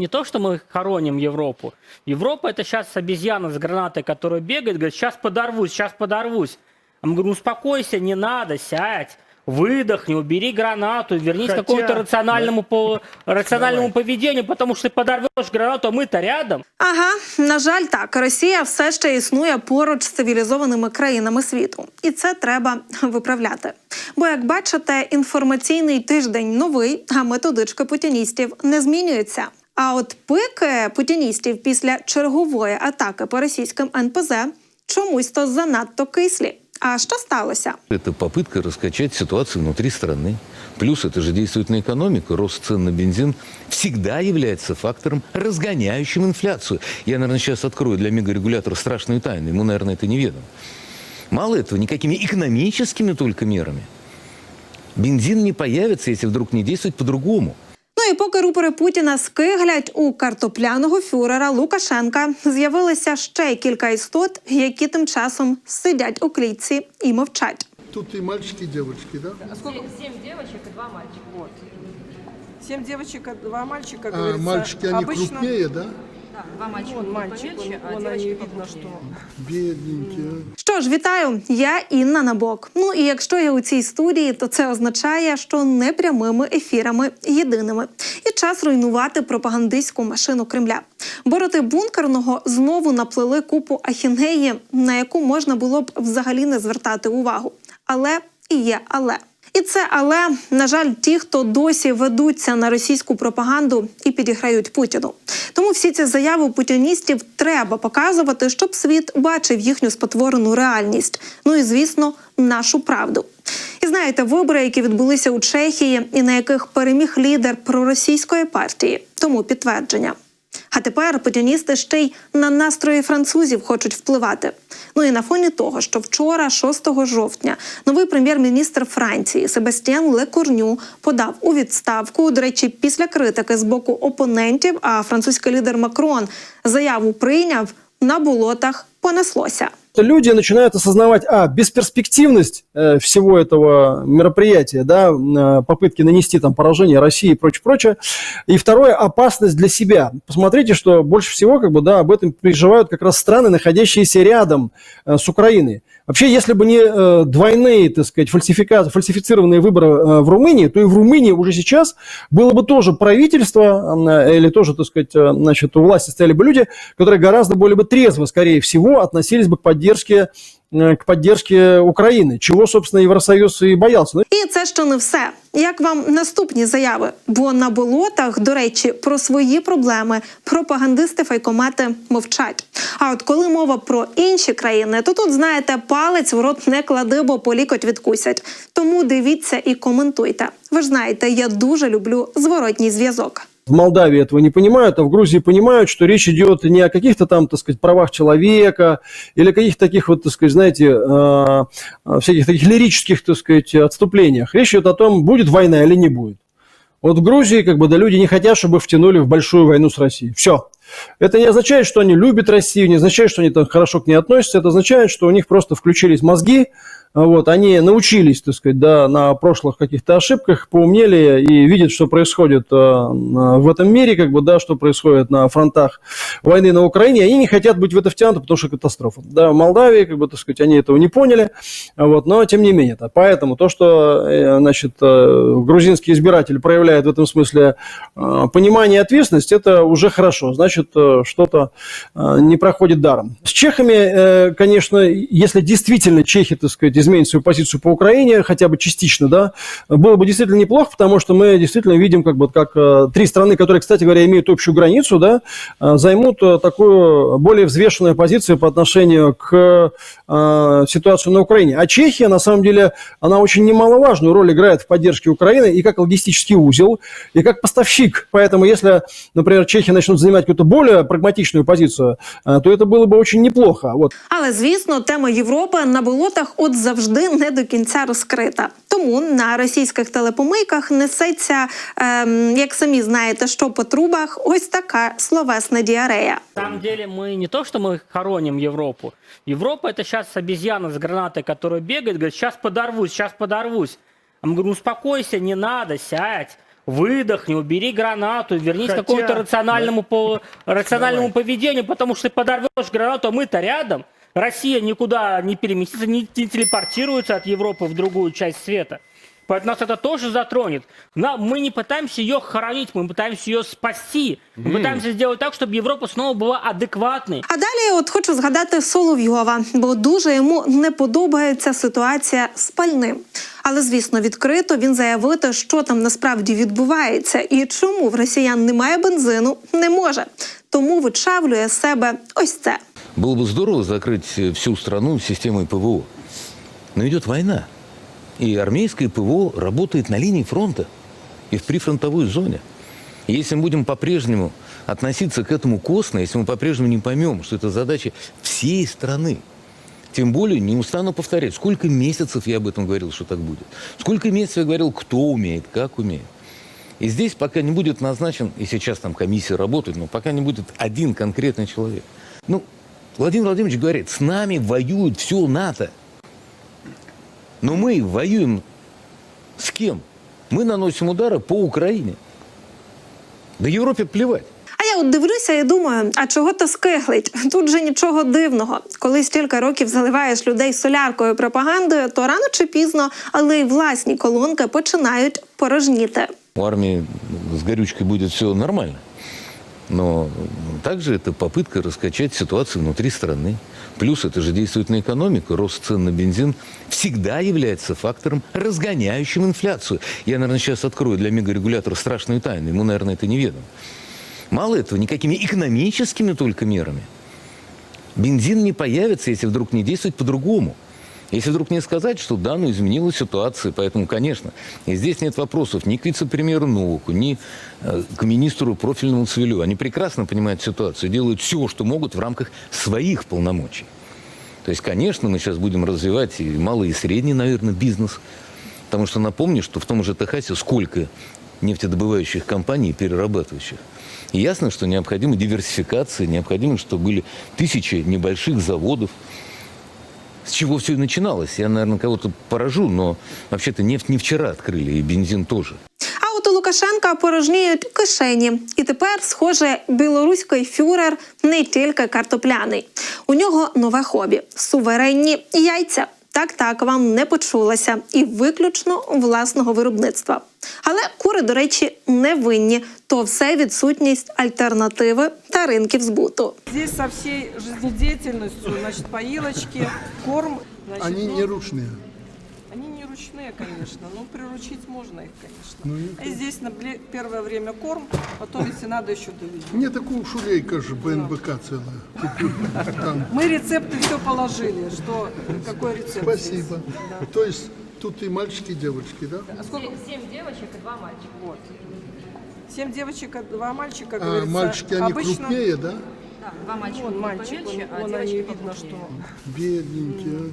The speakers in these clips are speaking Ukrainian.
Не то, что мы хороним Европу. Европа это сейчас обезьяна с гранатой, которая бегает, говорит, сейчас подорвусь, сейчас подорвусь. А мы говорим, успокойся, не надо, сядь, выдохни, убери гранату, вернись Хотя- к какому-то рациональному, по, рациональному Давай. поведению, потому что ты подорвешь гранату, а мы-то рядом. Ага, на жаль, так Росія все ще існує поруч з цивілізованими країнами світу, і це треба виправляти. Бо, як бачите, інформаційний тиждень новий, а методички путіністів не змінюються. А от пики путіністів після чергової атаки по російським НПЗ чомусь то занадто кислі. А що сталося? Это попытка раскачать ситуацию внутри страны. Плюс это же действует на экономику. Рост цен на бензин всегда является фактором, разгоняющим инфляцию. Я, наверное, сейчас открою для мегарегулятора страшную тайну. Ему, наверное, это неведомо. Мало этого, никакими экономическими только мерами. Бензин не появится, если вдруг не действовать по-другому. І поки рупори Путіна скиглять у картопляного фюрера Лукашенка, з'явилися ще кілька істот, які тим часом сидять у клітці і мовчать. Тут і мальчики, і дівчатки, да? А сколько? Сім дівчаток і два мальчика. Вот. Сім дівчаток, два мальчика, А мальчики, вони обычно... крупнее, да? Да, два мальчика Вон мальчик, помельче, вон, а вон девочки видно, покрупнее. что... Бедненькие. Що ж, вітаю! Я Інна Набок. Ну і якщо я у цій студії, то це означає, що не прямими ефірами єдиними. І час руйнувати пропагандистську машину Кремля. Бороти бункерного знову наплели купу ахінеї, на яку можна було б взагалі не звертати увагу. Але і є але. І це але, на жаль, ті, хто досі ведуться на російську пропаганду і підіграють Путіну. Тому всі ці заяви путіністів треба показувати, щоб світ бачив їхню спотворену реальність. Ну і звісно, нашу правду. І знаєте, вибори, які відбулися у Чехії, і на яких переміг лідер проросійської партії, тому підтвердження. А тепер путіністи ще й на настрої французів хочуть впливати. Ну і на фоні того, що вчора, 6 жовтня, новий прем'єр-міністр Франції Себастьян Лекорню подав у відставку. До речі, після критики з боку опонентів, а французький лідер Макрон заяву прийняв на болотах. Понеслося. Что люди начинают осознавать, а, бесперспективность э, всего этого мероприятия, да, э, попытки нанести там поражение России и прочее, прочее. И второе, опасность для себя. Посмотрите, что больше всего, как бы, да, об этом переживают как раз страны, находящиеся рядом э, с Украиной. Вообще, если бы не э, двойные, так сказать, фальсифика... фальсифицированные выборы э, в Румынии, то и в Румынии уже сейчас было бы тоже правительство, э, или тоже, так сказать, э, значит, у власти стояли бы люди, которые гораздо более бы трезво, скорее всего, относились бы к поддержке к поддержке Украины, чего, собственно, Евросоюз и боялся. Ну, І це ще не все. Як вам наступні заяви? Бо на болотах, до речі, про свої проблеми пропагандисти файкомати мовчать. А от коли мова про інші країни, то тут знаєте, палець в рот не клади, бо по лікоть відкусять. Тому дивіться і коментуйте. Ви ж знаєте, я дуже люблю зворотній зв'язок. В Молдавии этого не понимают, а в Грузии понимают, что речь идет не о каких-то там, так сказать, правах человека или каких-то таких вот, так сказать, знаете, э, всяких таких лирических, так сказать, отступлениях. Речь идет о том, будет война или не будет. Вот в Грузии как бы да, люди не хотят, чтобы втянули в большую войну с Россией. Все. Это не означает, что они любят Россию, не означает, что они там хорошо к ней относятся. Это означает, что у них просто включились мозги, вот, они научились, так сказать, да, на прошлых каких-то ошибках, поумнели и видят, что происходит э, в этом мире, как бы, да, что происходит на фронтах войны на Украине, они не хотят быть в это втянуты, потому что катастрофа. Да, в Молдавии, как бы, так сказать, они этого не поняли, вот, но тем не менее. -то. Поэтому то, что, э, значит, э, грузинский избиратель проявляет в этом смысле понимание и ответственность, это уже хорошо, значит, э, что-то э, не проходит даром. С чехами, э, конечно, если действительно чехи, так сказать, изменят свою позицию по Украине, хотя бы частично, да, было бы действительно неплохо, потому что мы действительно видим, как бы, как три страны, которые, кстати говоря, имеют общую границу, да, займут такую более взвешенную позицию по отношению к ситуации на Украине. А Чехия, на самом деле, она очень немаловажную роль играет в поддержке Украины и как логистический узел, и как поставщик. Поэтому, если, например, чехи начнут занимать какую-то более прагматичную позицию, э, то это было бы очень неплохо. Вот. Але звісно, тема Європи на болотах от завжди не до кінця розкрита. Тому на російських телепомийках несеться, ем, як самі знаєте, що по трубах, ось така словесна діарея. На самом деле мы не то, что мы хороним Европу. Европа это сейчас обезьяна с гранатой, которая бегает, говорит, сейчас подорвусь, сейчас подорвусь. А мы говорим, успокойся, не надо, сядь, выдохни, убери гранату, вернись Хотя, к какому-то рациональному, по, рациональному Давай. поведению, потому что ты подорвешь гранату, а мы-то рядом. Россия никуда не переместится, не, не телепортируется от Европы в другую часть света. Поэтому нас это тоже затронет. На- мы не пытаемся ее хоронить, мы пытаемся ее спасти. Мы пытаемся сделать так, чтобы Европа снова была адекватной. А далі, от хочу згадати Соловйова, бо дуже йому не подобається ситуація з пальним. Але звісно, відкрито він заявити, що там насправді відбувається, і чому в росіян немає бензину, не може. Тому вичавлює з себе ось це. Было бы здорово закрыть э, всю страну системой ПВО. Но идет война. И армейское ПВО работает на линии фронта и в прифронтовой зоне. И если мы будем по-прежнему относиться к этому косно, если мы по-прежнему не поймем, что это задача всей страны, тем более, не устану повторять, сколько месяцев я об этом говорил, что так будет. Сколько месяцев я говорил, кто умеет, как умеет. И здесь пока не будет назначен, и сейчас там комиссия работает, но пока не будет один конкретный человек. Ну, Владимир Владимирович говорит, с нами воюет все НАТО. Но мы воюем с кем? Мы наносим удары по Украине. Да Европе плевать. А я от дивлюся і думаю, а чого то скиглить? Тут же нічого дивного. Коли стільки років заливаєш людей соляркою пропагандою, то рано чи пізно, але й власні колонки починають порожніти. У армии с горючкой будет все нормально. Но также это попытка раскачать ситуацию внутри страны. Плюс это же действует на экономику. Рост цен на бензин всегда является фактором, разгоняющим инфляцию. Я, наверное, сейчас открою для мегарегулятора страшную тайну. Ему, наверное, это неведомо. Мало этого, никакими экономическими только мерами. Бензин не появится, если вдруг не действовать по-другому. Если вдруг не сказать, что да, ну изменилась ситуация, поэтому, конечно, и здесь нет вопросов ни к вице-премьеру Новаку, ни э, к министру профильному Цивилю. Они прекрасно понимают ситуацию, делают все, что могут в рамках своих полномочий. То есть, конечно, мы сейчас будем развивать и малый, и средний, наверное, бизнес. Потому что напомню, что в том же Техасе сколько нефтедобывающих компаний и перерабатывающих. И ясно, что необходима диверсификация, необходимо, чтобы были тысячи небольших заводов, с чего все и начиналось. Я, наверное, кого-то поражу, но вообще-то нефть не вчера открыли, и бензин тоже. А от у Лукашенка порожніють кишені. І тепер, схоже, білоруський фюрер не тільки картопляний. У нього нове хобі суверенні яйця. Так, так, вам не почулося, і виключно власного виробництва. Але кури, до речі, не винні. То все відсутність альтернативи та ринків збуту. Здесь со всей жизнедеятельностью, значит, поилочки, корм. Значит, Они ну, не ручные. Конечно, но приручить можно их, конечно. Ну, и- и здесь на бле- первое время корм, потом, если надо, еще доведем. Мне такую шулейка же БНБК целая. Теперь Там. Мы рецепты все положили, что какой рецепт. Спасибо. здесь. То есть тут и мальчики, и девочки, да? А сколько? Семь, семь девочек и два мальчика. Вот. Семь девочек, а два мальчика, А мальчики, они обычно... крупнее, да? Да, два мальчика Вон будут мальчик, помельче, вон, а вон девочки они видно, что... Бедненькие.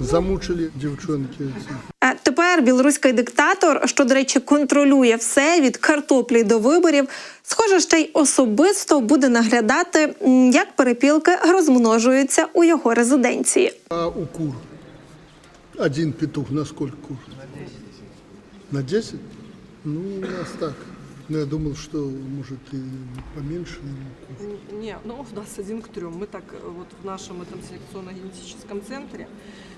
а. Замучили девчонки эти. Е, Тепер білоруський диктатор, що, до речі, контролює все від картоплі до виборів, схоже, ще й особисто буде наглядати, м, як перепілки розмножуються у його резиденції. А у кур? Один петух на сколько кур? На 10? Ну, у нас так. Но я думал, что может и поменьше. кур. Не, ну у нас один к трем. Мы так э, вот в нашем этом селекционно-генетическом центре,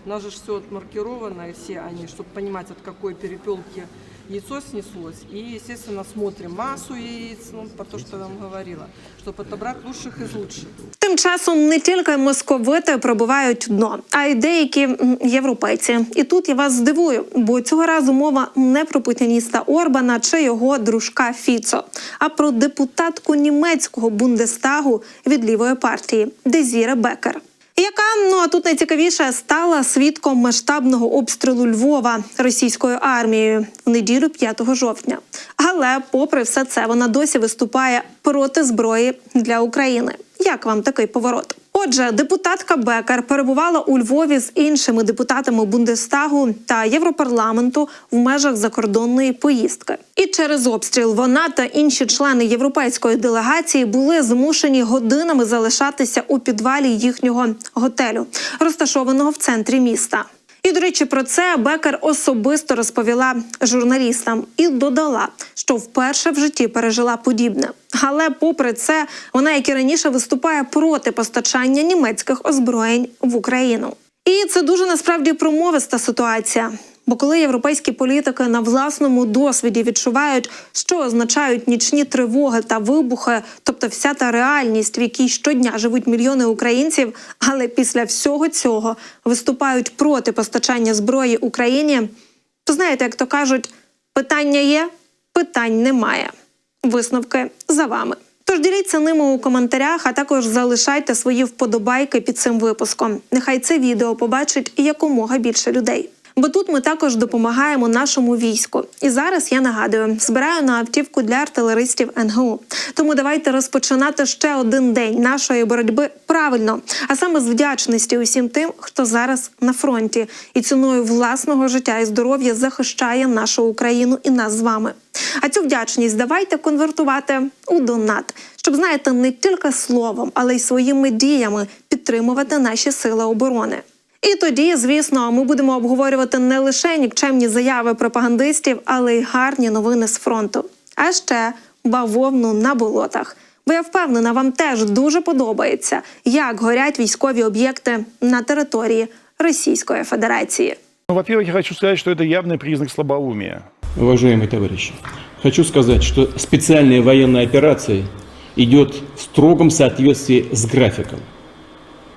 у нас же все отмаркировано, и все они, чтобы понимать, от какой перепелки яйцо снеслось. И, естественно, смотрим массу яиц, ну, по то, что я вам говорила, чтобы отобрать лучших из лучших. Тим часом не тільки московити пробивають дно, а й деякі європейці. І тут я вас здивую, бо цього разу мова не про путініста Орбана чи його дружка Фіцо, а про депутатку німецького бундестагу від лівої партії Дезіре Бекер. Яка а тут найцікавіше стала свідком масштабного обстрілу Львова російською армією в неділю 5 жовтня. Але, попри все це, вона досі виступає проти зброї для України. Як вам такий поворот? Отже, депутатка Бекер перебувала у Львові з іншими депутатами Бундестагу та Європарламенту в межах закордонної поїздки. І через обстріл вона та інші члени європейської делегації були змушені годинами залишатися у підвалі їхнього готелю, розташованого в центрі міста. І, до речі, про це Бекер особисто розповіла журналістам і додала, що вперше в житті пережила подібне. Але, попри це, вона, як і раніше, виступає проти постачання німецьких озброєнь в Україну. І це дуже насправді промовиста ситуація. Бо коли європейські політики на власному досвіді відчувають, що означають нічні тривоги та вибухи, тобто вся та реальність, в якій щодня живуть мільйони українців, але після всього цього виступають проти постачання зброї Україні, то знаєте, як то кажуть, питання є, питань немає. Висновки за вами. Тож діліться ними у коментарях, а також залишайте свої вподобайки під цим випуском. Нехай це відео побачить якомога більше людей. Бо тут ми також допомагаємо нашому війську. І зараз я нагадую, збираю на автівку для артилеристів НГУ. Тому давайте розпочинати ще один день нашої боротьби правильно, а саме з вдячності усім тим, хто зараз на фронті і ціною власного життя і здоров'я захищає нашу Україну і нас з вами. А цю вдячність давайте конвертувати у донат, щоб знаєте, не тільки словом, але й своїми діями підтримувати наші сили оборони. І тоді, звісно, ми будемо обговорювати не лише нікчемні заяви пропагандистів, але й гарні новини з фронту. А ще бавовну на болотах. Бо я впевнена, вам теж дуже подобається, як горять військові об'єкти на території Російської Федерації. Ну, во-первых, я хочу сказать, что это явный признак слабоумия. Уважаемые товарищи, хочу сказать, что специальная военная операция идет в строгом соответствии с графиком,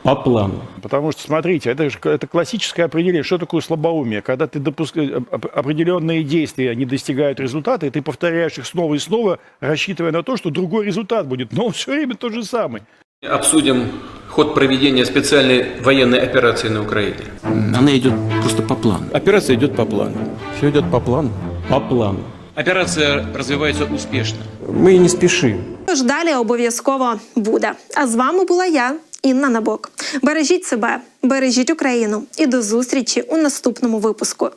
по плану. Потому что, смотрите, это же это классическое определение. Что такое слабоумие? Когда ты допускаешь определенные действия не достигают результата, и ты повторяешь их снова и снова, рассчитывая на то, что другой результат будет. Но он все время тот же самый. Обсудим ход проведения специальной военной операции на Украине. Она идет просто по плану. Операция идет по плану. Все идет по плану? По плану. Операция развивается успешно. Мы не спешим. Тож далі обов'язково буде. А з вами була я, Інна Набок. Бережіть себе, бережіть Україну і до зустрічі у наступному випуску.